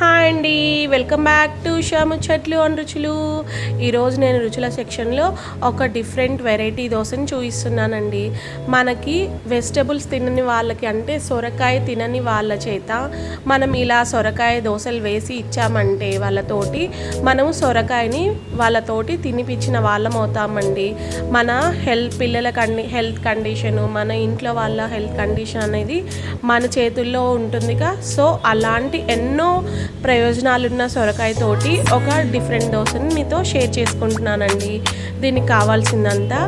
Hi. Hi అండి welcome back to షా ముచ్చట్లు అండ్ రుచులు ఈరోజు నేను రుచుల సెక్షన్లో ఒక డిఫరెంట్ వెరైటీ దోశని చూపిస్తున్నానండి. మనకి వెజిటబుల్స్ తినని వాళ్ళకి అంటే సొరకాయ తినని వాళ్ళ చేత మనం ఇలా సొరకాయ దోశలు వేసి ఇచ్చామంటే వాళ్ళతోటి మనము సొరకాయని వాళ్ళతోటి తినిపించిన వాళ్ళం అవుతామండి. మన హెల్త్ పిల్లల కండి హెల్త్ కండిషను మన ఇంట్లో వాళ్ళ హెల్త్ కండిషన్ అనేది మన చేతుల్లో ఉంటుందిగా. సో అలాంటి ఎన్నో ప్రయోజనాలున్న సొరకాయతోటి ఒక డిఫరెంట్ దోశని మీతో షేర్ చేసుకుంటున్నానండి. దీనికి కావాల్సిందంతా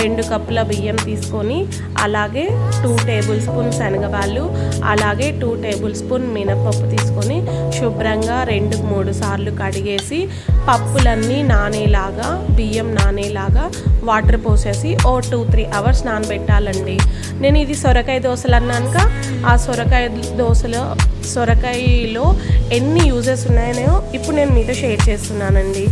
రెండు కప్పుల బియ్యం తీసుకొని అలాగే టూ టేబుల్ స్పూన్ శనగవాళ్ళు అలాగే టూ టేబుల్ స్పూన్ మినపప్పు తీసుకొని శుభ్రంగా రెండు మూడు సార్లు కడిగేసి పప్పులన్నీ నానేలాగా బియ్యం నానేలాగా వాటర్ పోసేసి ఓ టూ త్రీ అవర్స్ నానబెట్టాలండి. నేను ఇది సొరకాయ దోశలు అన్నాక ఆ సొరకాయ దోశలో సొరకాయలో ఎన్ని యూజెస్ ఉన్నాయో ఇప్పుడు నేను మీతో షేర్ చేస్తున్నానండి.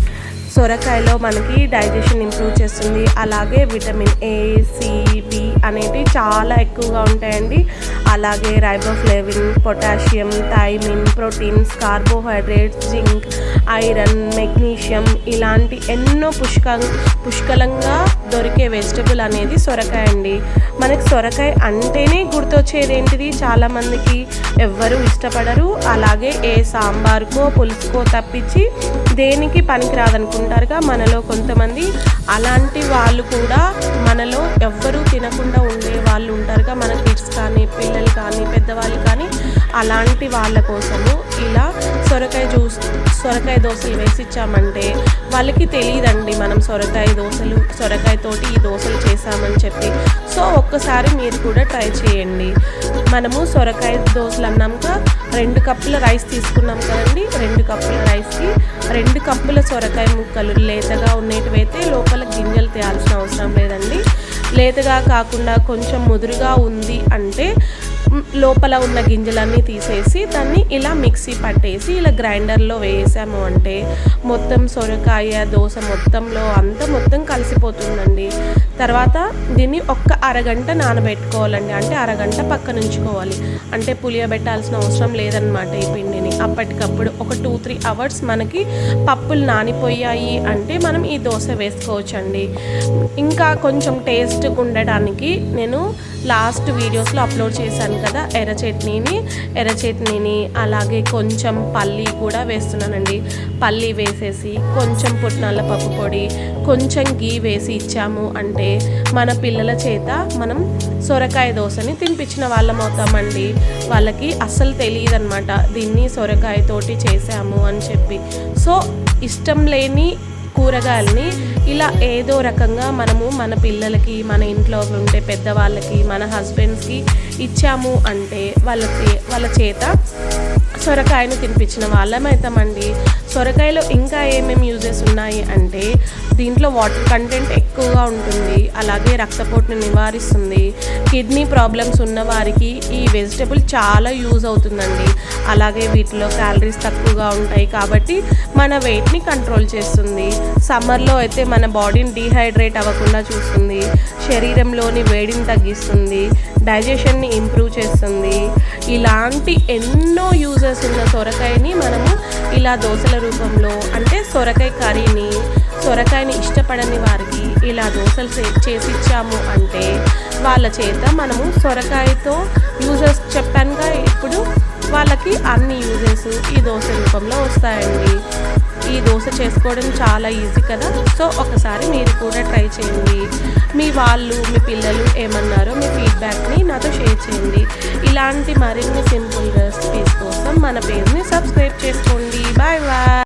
సొరకాయలో మనకి డైజెషన్ ఇంప్రూవ్ చేస్తుంది. అలాగే విటమిన్ ఏ సి బి అనేటివి చాలా ఎక్కువగా ఉంటాయండి. అలాగే riboflavin potassium thiamine proteins carbohydrates zinc iron magnesium ఇలాంటి ఎన్నో పుష్క పుష్కలంగా దొరికే వెజిటబుల్ అనేది సొరకాయ అండి. మనకి సొరకాయ అంటేనే గుర్తొచ్చేది ఏంటిది? చాలామందికి ఎవ్వరూ ఇష్టపడరు. అలాగే ఏ సాంబార్కో పులుసుకో తప్పించి దేనికి పనికిరాదనుకుంటారుగా మనలో కొంతమంది. అలాంటి వాళ్ళు కూడా మనలో ఎవ్వరూ తినకుండా ఉండే వాళ్ళు ఉంటారుగా. మన కిడ్స్ కానీ పిల్లలు కానీ పెద్దవాళ్ళు కానీ అలాంటి వాళ్ళ కోసము ఇలా సొరకాయ జ్యూస్ సొరకాయ దోశలు వేసి ఇచ్చామంటే వాళ్ళకి తెలియదండి మనం సొరకాయ దోశలు సొరకాయతోటి ఈ దోశలు చేసామని చెప్పి. సో ఒక్కసారి మీరు కూడా ట్రై చేయండి. మనము సొరకాయ దోశలు అన్నాక రెండు కప్పుల రైస్ తీసుకున్నాం కదండి రెండు కప్పుల రైస్కి రెండు కప్పుల సొరకాయ ముక్కలు లేతగా ఉండేటివైతే లోపల గింజలు తేయాల్సిన అవసరం లేదండి. లేతగా కాకుండా కొంచెం ముదురుగా ఉంది అంటే లోపల ఉన్న గింజలన్నీ తీసేసి దాన్ని ఇలా మిక్సీ పట్టేసి ఇలా గ్రైండర్లో వేసాము అంటే మొత్తం సొరకాయ దోశ మొత్తంలో అంతా మొత్తం కలిసిపోతుందండి. తర్వాత దీన్ని ఒక్క అరగంట నానబెట్టుకోవాలండి. అంటే అరగంట పక్కన ఉంచుకోవాలి. అంటే పులియబెట్టాల్సిన అవసరం లేదనమాట ఈ పిండిని. అప్పటికప్పుడు ఒక టూ త్రీ అవర్స్ మనకి పప్పులు నానిపోయాయి అంటే మనం ఈ దోశ వేసుకోవచ్చండి. ఇంకా కొంచెం టేస్ట్ ఉండడానికి నేను లాస్ట్ వీడియోస్లో అప్లోడ్ చేశాను కదా ఎర్ర చట్నీని. ఎర్ర చట్నీని అలాగే కొంచెం పల్లి కూడా వేస్తున్నానండి. పల్లి వేసేసి కొంచెం పుట్నాల పప్పు పొడి కొంచెం గీ వేసి ఇచ్చాము అంటే మన పిల్లల చేత మనం సొరకాయ దోశని తినిపించిన వాళ్ళం అవుతామండి. వాళ్ళకి అస్సలు తెలియదు అనమాట దీన్ని సొరకాయతోటి చేసాము అని చెప్పి. సో ఇష్టం లేని కూరగాయల్ని ఇలా ఏదో రకంగా మనము మన పిల్లలకి మన ఇంట్లో ఉండే పెద్దవాళ్ళకి మన హస్బెండ్స్కి ఇచ్చాము అంటే వాళ్ళ వాళ్ళ చేత సొరకాయను తినిపించిన వాళ్ళం అవుతామండి. సొరకాయలో ఇంకా ఏమేమి యూజెస్ ఉన్నాయి అంటే దీంట్లో వాటర్ కంటెంట్ ఎక్కువగా ఉంటుంది. అలాగే రక్తపోటుని నివారిస్తుంది. కిడ్నీ ప్రాబ్లమ్స్ ఉన్న వారికి ఈ వెజిటబుల్ చాలా యూజ్ అవుతుందండి. అలాగే వీటిలో క్యాలరీస్ తక్కువగా ఉంటాయి కాబట్టి మన వెయిట్ని కంట్రోల్ చేస్తుంది. సమ్మర్లో అయితే మన బాడీని డీహైడ్రేట్ అవ్వకుండా చూస్తుంది. శరీరంలోని వేడిని తగ్గిస్తుంది. డైజెషన్ని ఇంప్రూవ్ చేస్తుంది. ఇలాంటి ఎన్నో యూజెస్ ఉన్న సొరకాయని మనము ఇలా దోశల రూపంలో అంటే సొరకాయ కర్రీని సొరకాయని ఇష్టపడని వారికి ఇలా దోశలు చేసి ఇచ్చాము అంటే వాళ్ళ చేత మనము సొరకాయతో యూజెస్ చెప్పానుగా ఇప్పుడు వాళ్ళకి అన్ని యూజెస్ ఈ దోశ రూపంలో వస్తాయండి. ఈ దోశ చేసుకోవడం చాలా ఈజీ కదా. సో ఒకసారి మీరు కూడా ట్రై చేయండి. మీ వాళ్ళు మీ పిల్లలు ఏమన్నారో మీ ఫీడ్బ్యాక్ని నాతో షేర్ చేయండి. ఇలాంటి మరిన్ని సింపుల్ రెసిపీస్ కోసం మన పేజ్ని సబ్స్క్రైబ్ చేసుకోండి. Bye bye.